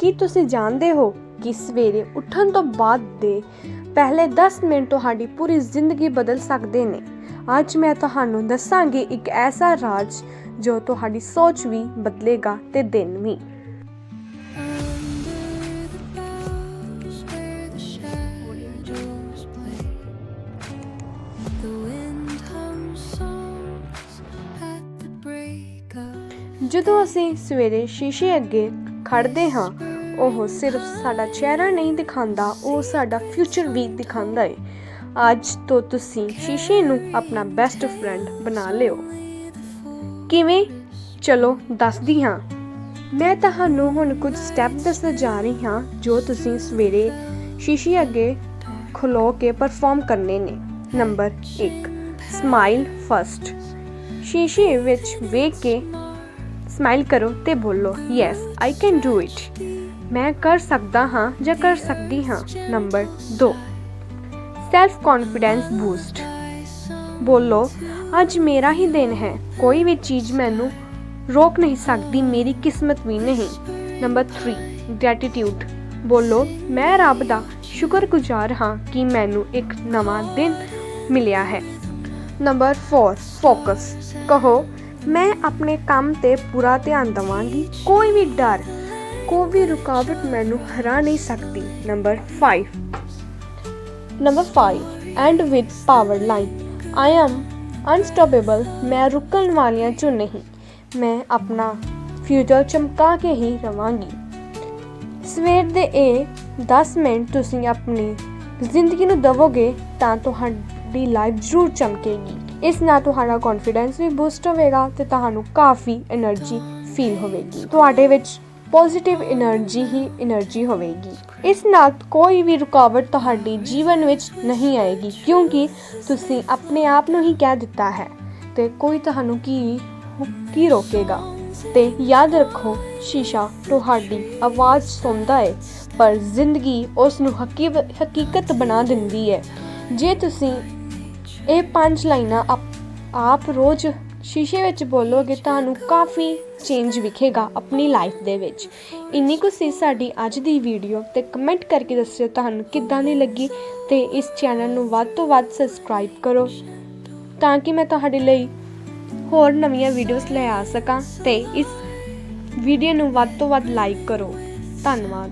ਕੀ ਤੁਸੀਂ ਜਾਣਦੇ ਹੋ ਕਿ ਸਵੇਰੇ ਉੱਠਣ ਤੋਂ ਬਾਅਦ ਦੇ ਪਹਿਲੇ 10 ਮਿੰਟ ਤੁਹਾਡੀ ਪੂਰੀ ਜ਼ਿੰਦਗੀ ਬਦਲ ਸਕਦੇ ਨੇ? ਅੱਜ ਮੈਂ ਤੁਹਾਨੂੰ ਦੱਸਾਂਗੀ ਇੱਕ ਐਸਾ ਰਾਜ ਜੋ ਤੁਹਾਡੀ ਸੋਚ ਵੀ ਬਦਲੇਗਾ ਤੇ ਦਿਨ ਵੀ। ਜਦੋਂ ਅਸੀਂ ਸਵੇਰੇ ਸ਼ੀਸ਼ੇ ਅੱਗੇ ਖੜਦੇ ਹਾਂ ਉਹ ਸਿਰਫ ਸਾਡਾ ਚਿਹਰਾ ਨਹੀਂ ਦਿਖਾਉਂਦਾ, ਉਹ ਸਾਡਾ ਫਿਊਚਰ ਵੀ ਦਿਖਾਉਂਦਾ ਹੈ ਅੱਜ ਤੋਂ ਤੁਸੀਂ ਸ਼ੀਸ਼ੇ ਨੂੰ ਆਪਣਾ ਬੈਸਟ ਫਰੈਂਡ ਬਣਾ ਲਿਓ। ਕਿਵੇਂ? ਚਲੋ, ਦੱਸਦੀ ਹਾਂ। ਮੈਂ ਤੁਹਾਨੂੰ ਹੁਣ ਕੁਝ ਸਟੈਪ ਦੱਸਣ ਜਾ ਰਹੀ ਹਾਂ, ਜੋ ਤੁਸੀਂ ਸਵੇਰੇ ਸ਼ੀਸ਼ੇ ਅੱਗੇ ਖਲੋ ਕੇ ਪਰਫਾਰਮ ਕਰਨੇ ਨੇ। ਨੰਬਰ 1 ਸਮਾਈਲ ਫਸਟ ਸ਼ੀਸ਼ੇ ਵਿੱਚ ਵੇਖ ਕੇ ਸਮਾਈਲ ਕਰੋ ਤੇ ਬੋਲੋ yes I can do it ਮੈਂ ਕਰ ਸਕਦਾ ਹਾਂ ਜਾਂ ਕਰ ਸਕਦੀ ਹਾਂ? ਨੰਬਰ 2 ਸੈਲਫ ਕੌਨਫੀਡੈਂਸ ਬੂਸਟ ਬੋਲੋ, ਅੱਜ ਮੇਰਾ ਹੀ ਦਿਨ ਹੈ। ਕੋਈ ਵੀ ਚੀਜ਼ ਮੈਨੂੰ ਰੋਕ ਨਹੀਂ ਸਕਦੀ, ਮੇਰੀ ਕਿਸਮਤ ਵੀ ਨਹੀਂ। ਨੰਬਰ 3 ਗ੍ਰੈਟੀਟਿਊਡ ਬੋਲੋ, ਮੈਂ ਰੱਬ ਦਾ ਸ਼ੁਕਰਗੁਜ਼ਾਰ ਹਾਂ ਕਿ ਮੈਨੂੰ ਇੱਕ ਨਵਾਂ ਦਿਨ ਮਿਲਿਆ ਹੈ। ਨੰਬਰ 4 ਫੋਕਸ ਕਹੋ, ਮੈਂ ਆਪਣੇ ਕੰਮ ਤੇ ਪੂਰਾ ਧਿਆਨ ਦਵਾਂਗੀ, ਕੋਈ ਵੀ ਡਰ ਕੋਈ ਵੀ ਰੁਕਾਵਟ ਮੈਨੂੰ ਹਰਾ ਨਹੀਂ ਸਕਦੀ। Number 5 number 5 and with power line I am unstoppable ਮੈਂ ਰੁਕਣ ਵਾਲਿਆਂ ਚੋਂ ਨਹੀਂ, ਮੈਂ ਆਪਣਾ ਫਿਊਚਰ ਚਮਕਾ ਕੇ ਹੀ ਰਵਾਂਗੀ। ਸਵੇਰ ਦੇ ਇਹ 10 ਮਿੰਟ ਤੁਸੀਂ ਆਪਣੀ ਜ਼ਿੰਦਗੀ ਨੂੰ ਦਵੋਗੇ ਤਾਂ ਤੁਹਾਡੀ ਲਾਈਫ ਜ਼ਰੂਰ ਚਮਕੇਗੀ। ਇਸ ਨਾਲ ਤੁਹਾਡਾ ਕੌਨਫੀਡੈਂਸ ਵੀ ਬੂਸਟ ਹੋਵੇਗਾ ਤੇ ਤੁਹਾਨੂੰ ਕਾਫੀ એનર્ਜੀ ਫੀਲ ਹੋਵੇਗੀ। ਤੁਹਾਡੇ ਵਿੱਚ ਪੋਜ਼ਿਟਿਵ એનર્ਜੀ ਹੀ એનર્ਜੀ ਹੋਵੇਗੀ। ਇਸ ਨਾਲ ਕੋਈ ਵੀ ਰੁਕਾਵਟ ਤੁਹਾਡੇ ਜੀਵਨ ਵਿੱਚ ਨਹੀਂ ਆਏਗੀ, ਕਿਉਂਕਿ ਤੁਸੀਂ ਆਪਣੇ ਆਪ ਨੂੰ ਹੀ ਕਹਿ ਦਿੱਤਾ ਹੈ ਤੇ ਕੋਈ ਤੁਹਾਨੂੰ ਕੀ ਕੀ ਰੋਕੇਗਾ? ਤੇ ਯਾਦ ਰੱਖੋ, ਸ਼ੀਸ਼ਾ ਤੁਹਾਡੀ ਆਵਾਜ਼ ਸੁਣਦਾ ਹੈ ਪਰ ਜ਼ਿੰਦਗੀ ਉਸ ਨੂੰ ਹਕੀਕਤ ਬਣਾ ਦਿੰਦੀ ਹੈ ਜੇ ਤੁਸੀਂ ਇਹ ਪੰਜ ਲਾਈਨਾਂ ਆਪ ਰੋਜ਼ ਸ਼ੀਸ਼ੇ ਵਿੱਚ ਬੋਲੋਗੇ ਤੁਹਾਨੂੰ ਕਾਫੀ ਚੇਂਜ ਵਿਖੇਗਾ ਆਪਣੀ ਲਾਈਫ ਦੇ ਵਿੱਚ। ਇੰਨੀ ਕੁ ਸੀ ਸਾਡੀ ਅੱਜ ਦੀ ਵੀਡੀਓ ਤੇ ਕਮੈਂਟ ਕਰਕੇ ਦੱਸਿਓ ਤੁਹਾਨੂੰ ਕਿੱਦਾਂ ਦੀ ਲੱਗੀ ਤੇ ਇਸ ਚੈਨਲ ਨੂੰ ਵੱਧ ਤੋਂ ਵੱਧ ਸਬਸਕ੍ਰਾਈਬ ਕਰੋ ਤਾਂ ਕਿ ਮੈਂ ਤੁਹਾਡੇ ਲਈ ਹੋਰ ਨਵੀਆਂ ਵੀਡੀਓਜ਼ ਲੈ ਆ ਸਕਾਂ ਤੇ ਇਸ ਵੀਡੀਓ ਨੂੰ ਵੱਧ ਤੋਂ ਵੱਧ ਲਾਈਕ ਕਰੋ। ਧੰਨਵਾਦ।